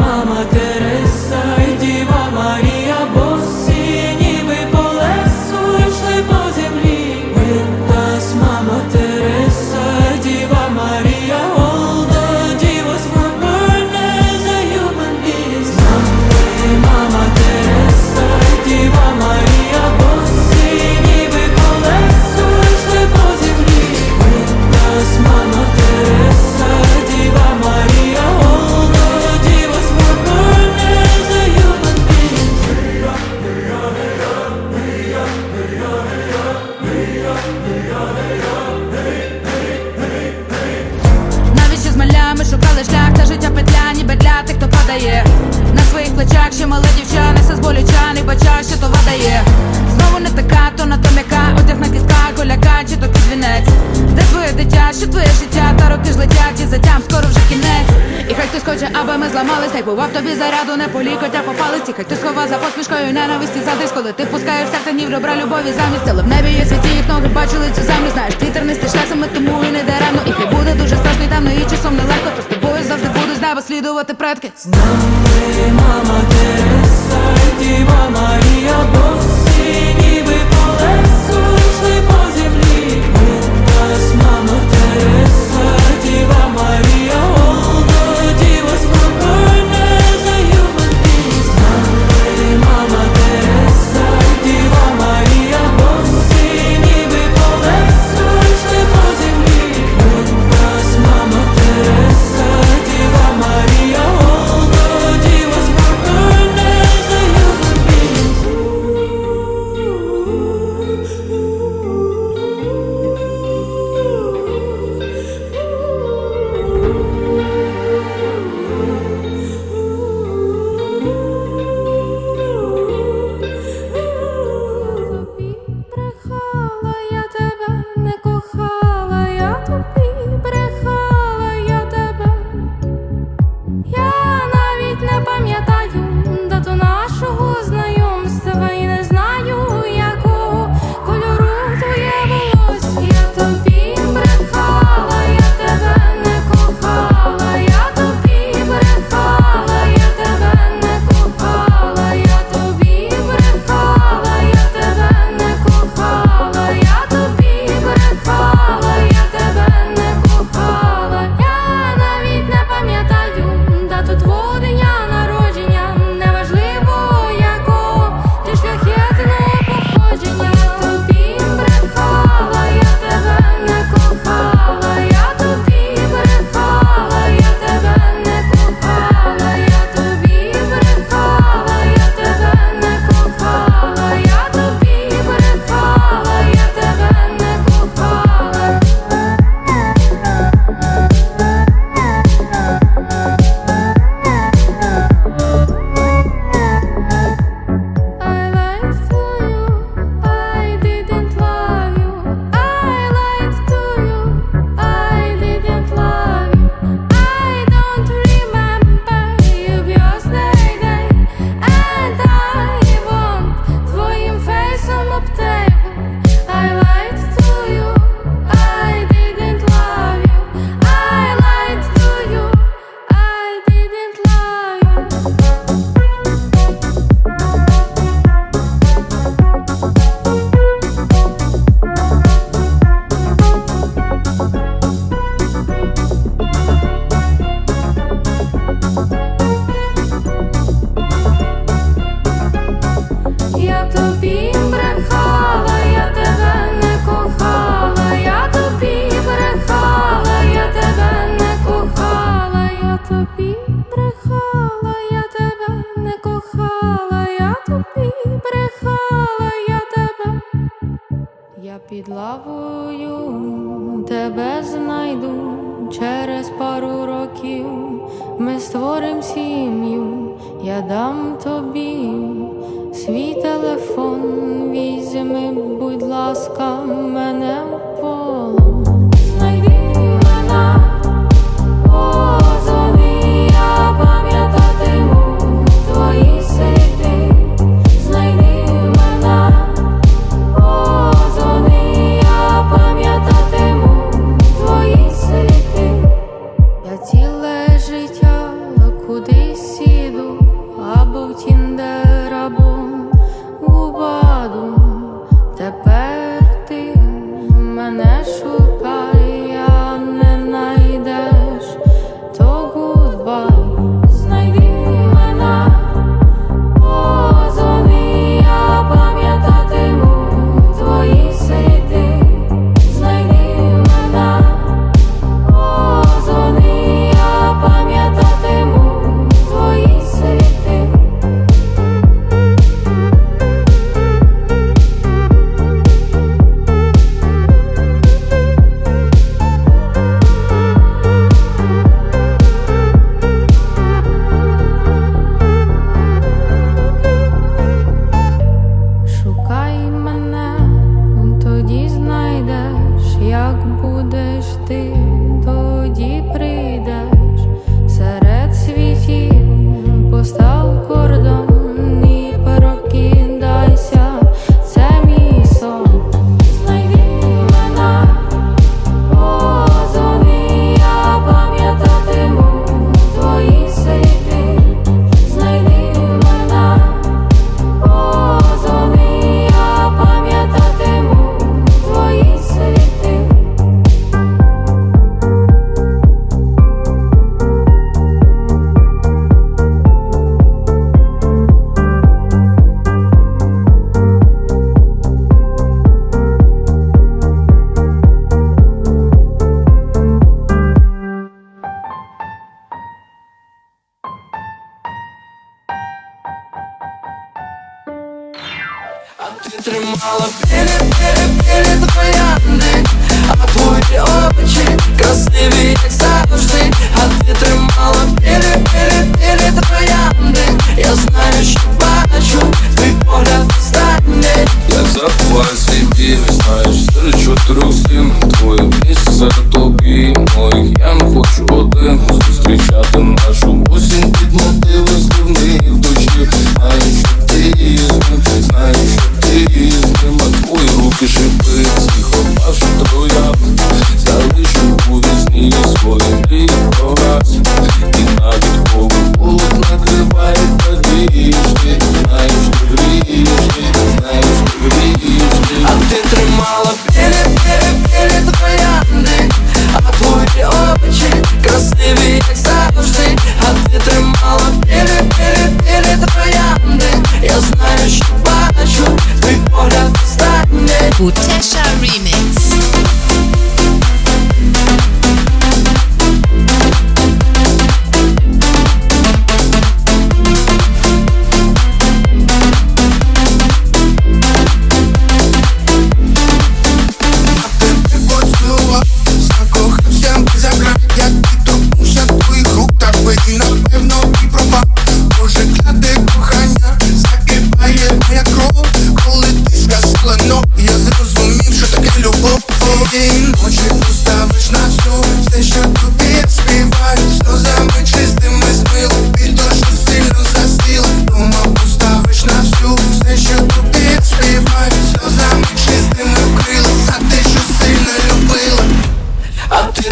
mama girl. ти скоче, аби ми зламались, Тайпував тобі заряду, не полікотя попали. Тіхай ти схова за посмішкою ненависті задись, коли ти пускаєш серце ні в добра любові замість. Але в небі є світі їх ноги бачили цю землю Знаєш, вітер не стиш саме, тому і не даремно. І хай буде дуже страшно і темно, і часом нелегко. То з тобою завжди буду з неба слідувати предки. З нами мама Тереса, Діва Марія, босі ніби колесо йшли по землі. Від нас мама Тереса, Діва Марія приховую я тебе, я під лавою тебе знайду. Через пару років ми створим сім'ю, я дам тобі свій телефон, візьми, будь ласка, мене.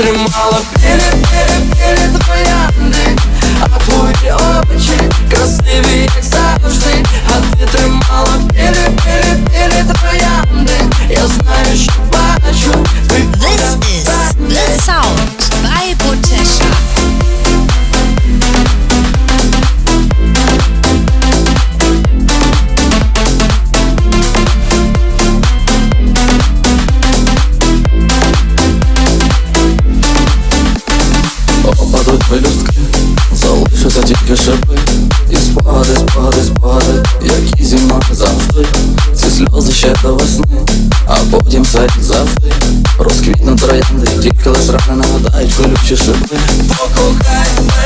тримала біля, біля, біля троянди, а твої очі красиві, як завжди, а ти тримала біля, біля, біля троянди. Я знаю, що бачу, ти This is the sound by писать завжди. Розквітну троянди, тільки лиш рани нагадають колючі шипи. Покохай мене.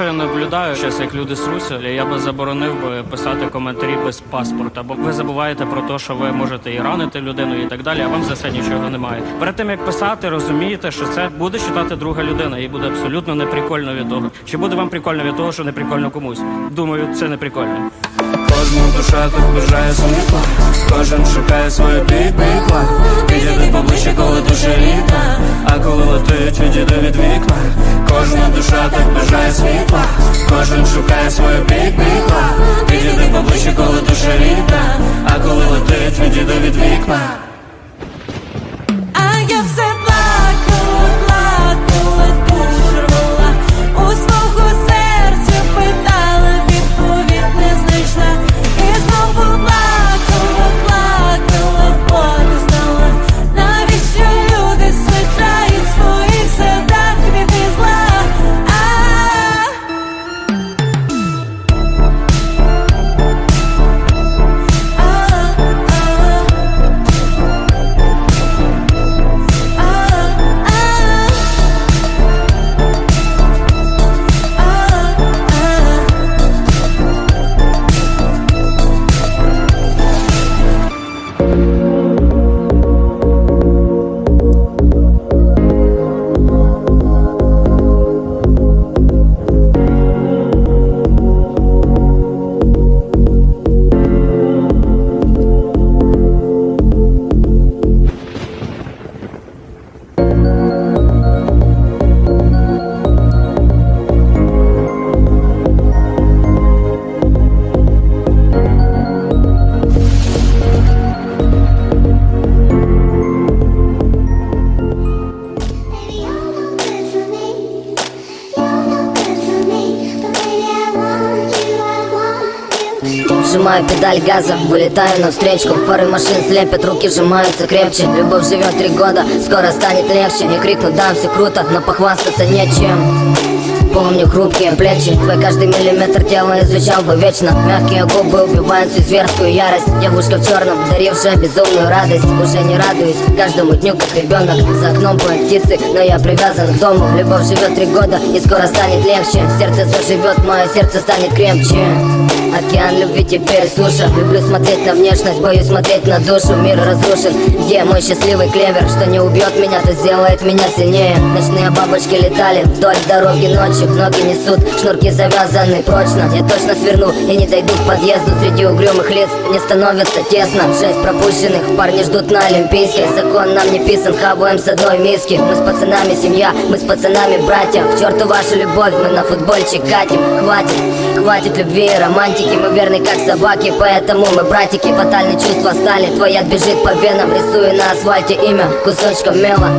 що я наблюдаю, щас, як люди сруться, я би заборонив би писати коментарі без паспорта, бо ви забуваєте про те, що ви можете і ранити людину, і так далі. А вам за це нічого немає. Перед тим як писати, розумієте, що це буде читати друга людина, і буде абсолютно неприкольно від того. Чи буде вам прикольно від того, що неприкольно комусь? Думаю, це неприкольно. Кожна душа так бажає світла, кожен шукає своє бік бікла Підійди поближче, коли душа рідна, а коли летить, відійди від вікна. Кожна душа так бажає світла, кожен шукає своє бік бікла Підійди поближче, коли душа рідна, а коли летить, відійди від вікна. А я все плакала, плакала, you. Сжимаю педаль газа, вылетаю навстречу. Фары машин слепят, руки сжимаются крепче. Любовь живет три года, скоро станет легче. Я крикну, да, все круто, но похвастаться нечем. Помню хрупкие плечи Твой каждый миллиметр тела изучал бы вечно. Мягкие губы убивают всю зверскую ярость. Девушка в черном, дарившая безумную радость. Уже не радуюсь каждому дню, как ребенок За окном поют птицы, но я привязан к дому. Любовь живет три года и скоро станет легче. Сердце заживет, мое сердце станет крепче Океан любви теперь суша Люблю смотреть на внешность, боюсь смотреть на душу. Мир разрушен, где мой счастливый клевер? Что не убьет меня, то сделает меня сильнее. Ночные бабочки летали вдоль дороги ночью. Ноги несут, шнурки завязаны прочно. Я точно сверну и не дойду к подъезду. Среди угрюмых лиц мне становится тесно. Шесть пропущенных, парни ждут на Олимпийских. Закон нам не писан, хаваем с одной миски. Мы с пацанами семья, мы с пацанами братья. К черту вашу любовь, мы на футбольчик катим. Хватит, хватит любви и романтики Мы верны как собаки, поэтому мы братики Фатальные чувства стали, твой яд бежит по венам Рисую на асфальте имя кусочком мела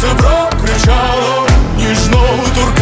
Серце прокричало, ніжно торкаюсь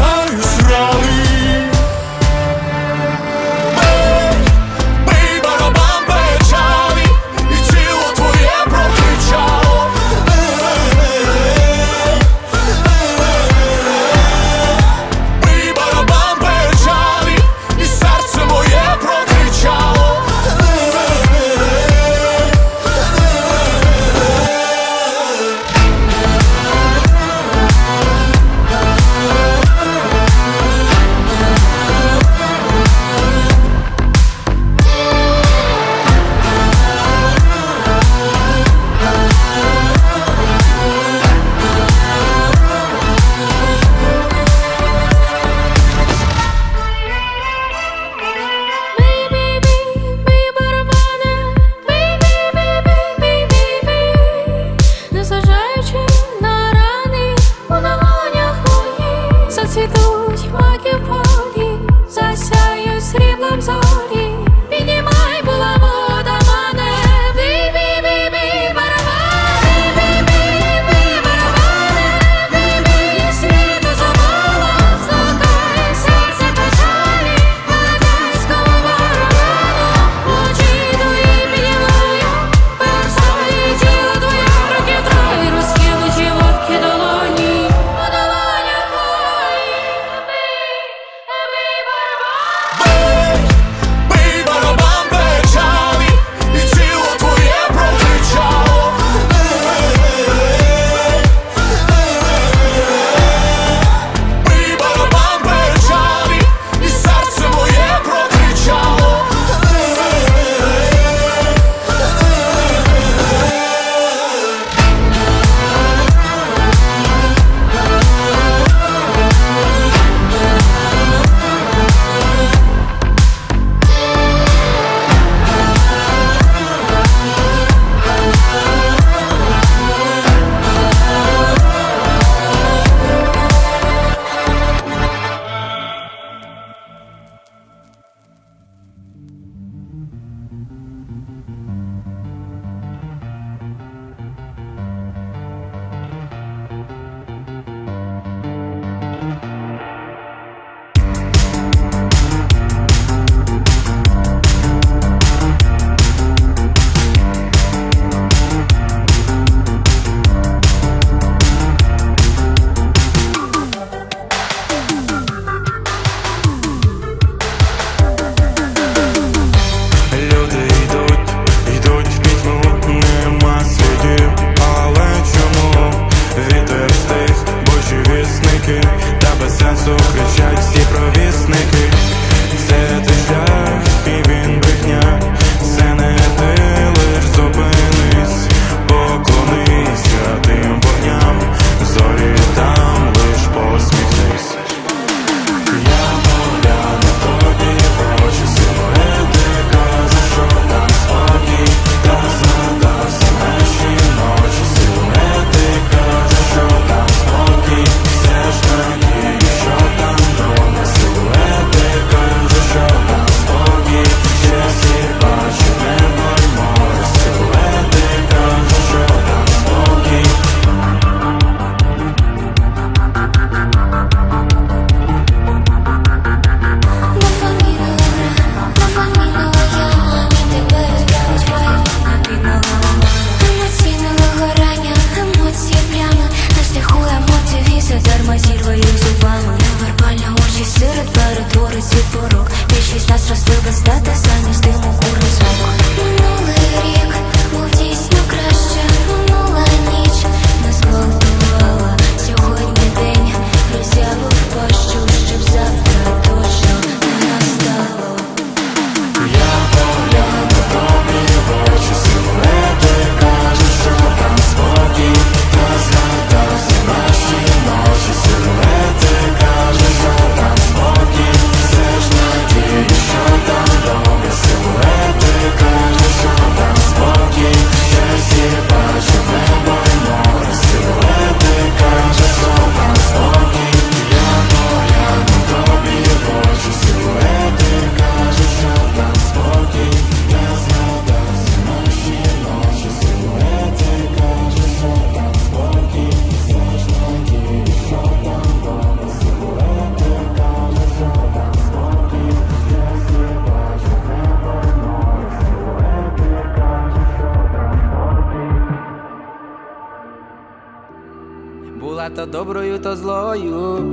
То доброю, то злою,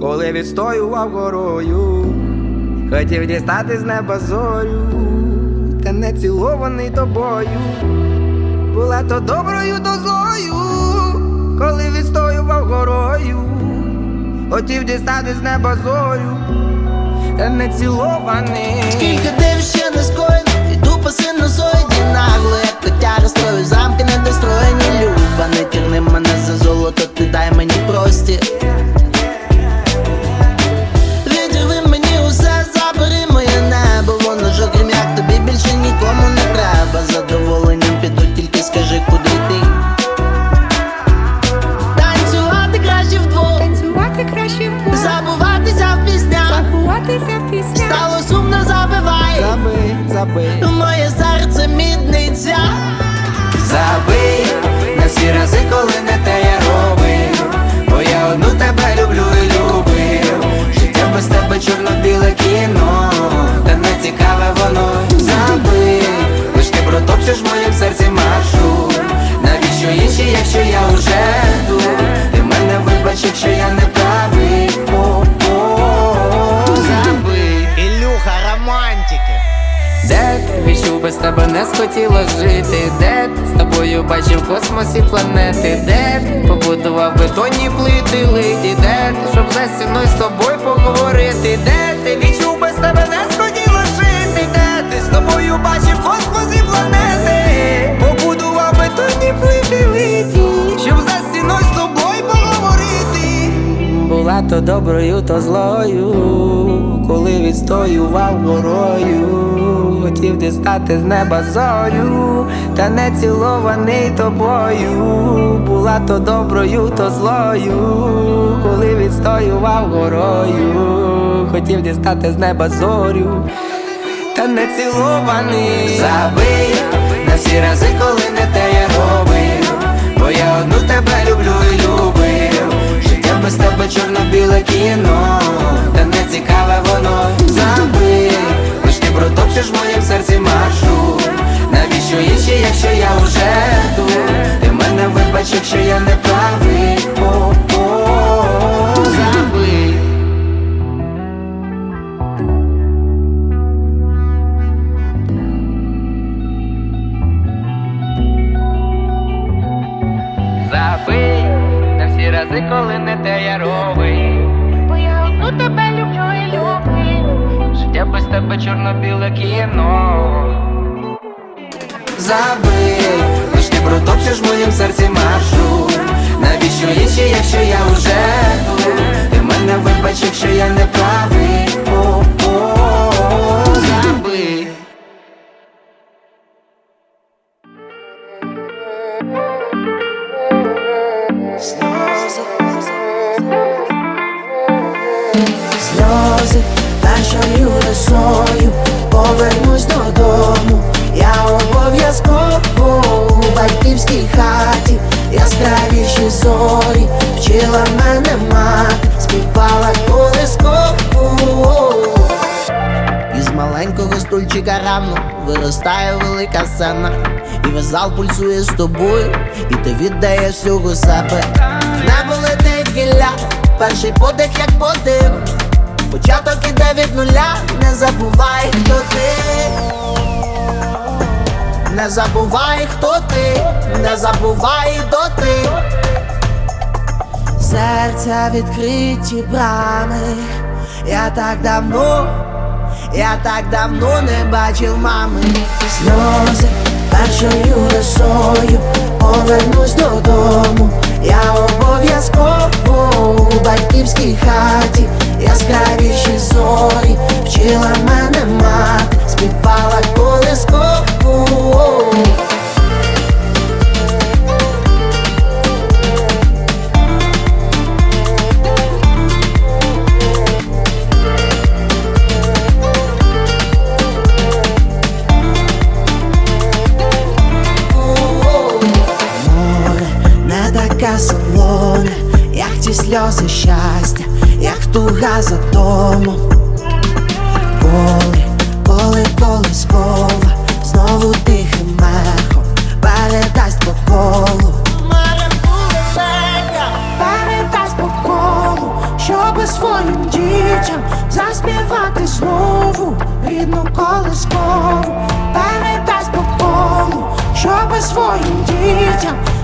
коли відстоював горою, хотів дістати з неба зорю, та не цілований тобою. Була то доброю, то злою, коли відстоював горою, хотів дістати з неба зорю, та не цілований. Скільки див ще не скоєно, іду по синусоїді нагло, як котяра строю замки недостроєні Люба, не тягни мене за золото, ти дай мені простір. Відірви мені усе, забери моє небо, воно ж окрім як тобі більше нікому не треба. Задоволенням піду, тільки скажи, куди йти. Танцювати краще вдвох, Танцювати краще в забуватися в піснях. Забуватися в піснях. Стало сумно, забивай. Забий, забий. Не схотіла жити? Де з тобою бачив космосі планети? Де побудував бетонні плити литі? Де щоб за стіною з тобою поговорити? Де ти відчув без тебе доброю, то злою, коли відстоював горою, хотів дістати з неба зорю, та не цілований тобою, була то доброю, то злою, коли відстоював горою, хотів дістати з неба зорю, та не цілований. Забий на всі рази, коли не те я робив, бо я одну тебе люблю без тебе чорно-біле кіно, та не цікаве воно забий, лиш ти протопчеш в моїм серці маршу. Навіщо іще, якщо я уже тут? Ти мене вибач, якщо я не правий. О-о-о. Яскравіші зорі. Вчила мене мати Співала колискову Із маленького стульчика рано виростає велика сцена. І весь зал пульсує з тобою, і ти віддаєш всього себе. Небо летить гілля, перший подих як подив Початок іде від нуля, не забувай, хто ти. Не забувай, хто ти, не забувай доти. Серця відкриті брами. Я так давно, я так давно не бачив мами. Сльози першою росою повернусь додому. Я обов'язково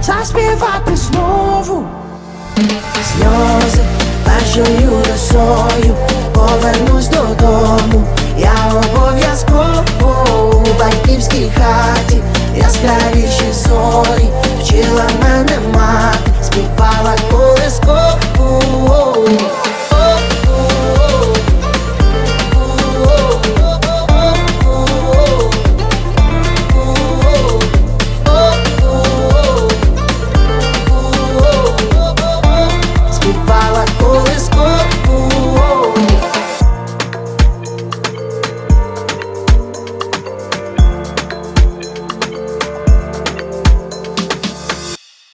заспівати знову. Сльози першою росою повернусь додому. Я обов'язково у батьківській хаті, яскравіші зорі, вчила мене мати, співала колискову.